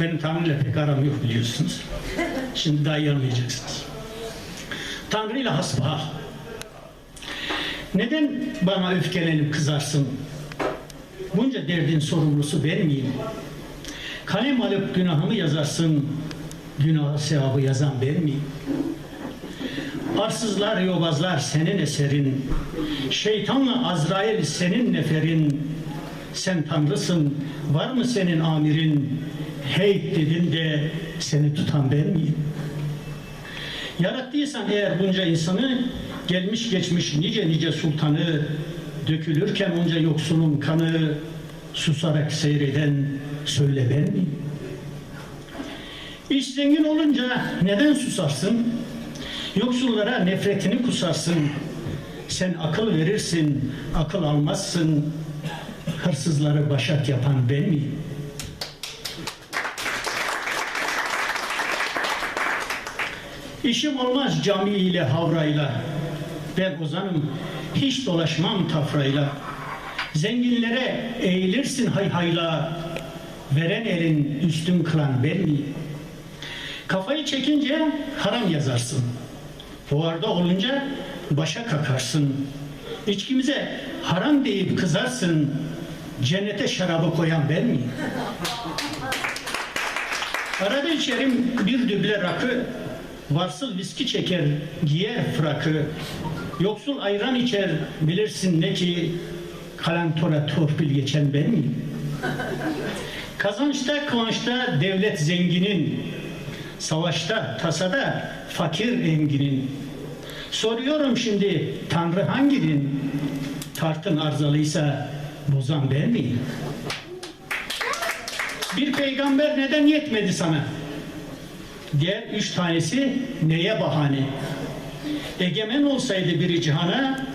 Benim Tanrı'yla pek aram yok biliyorsunuz. Şimdi daha iyi anlayacaksınız. Tanrı ile hasbihal. Neden bana öfkelenip kızarsın? Bunca derdin sorumlusu ben miyim? Kalem alıp günahımı yazarsın, günah sevabı yazan ben? Arsızlar, yobazlar senin eserin, şeytanla Azrail senin neferin, sen tanrısın, var mı senin amirin, hey dedin de seni tutan ben miyim? Yarattıysan eğer bunca insanı, gelmiş geçmiş nice nice sultanı, dökülürken onca yoksulun kanı, susarak seyreden söyle ben miyim? İş zengin olunca neden susarsın? Yoksullara nefretini kusarsın. Sen akıl verirsin, akıl almazsın. Hırsızları başak yapan ben miyim? İşim olmaz cami ile havrayla. Ben ozanım, hiç dolaşmam tafrayla. Zenginlere eğilirsin hayhayla. Veren elin üstün kılan ben miyim? Kafayı çekince haram yazarsın. Fuarda olunca başa kakarsın. İçkimize haram deyip kızarsın. Cennete şarabı koyan ben miyim? Arada içerim bir düble rakı, varsıl viski çeker, giyer frakı. Yoksul ayran içer, bilirsin ne ki, kalantora torpil geçen ben miyim? Kazançta, kıvançta devlet zenginin, savaşta, tasada fakir enginin. Soruyorum şimdi, Tanrı hanginin? Tartın arızalıysa bozan ben miyim? Bir peygamber neden yetmedi sana? Diğer üç tanesi neye bahane? Egemen olsaydı biri cihana,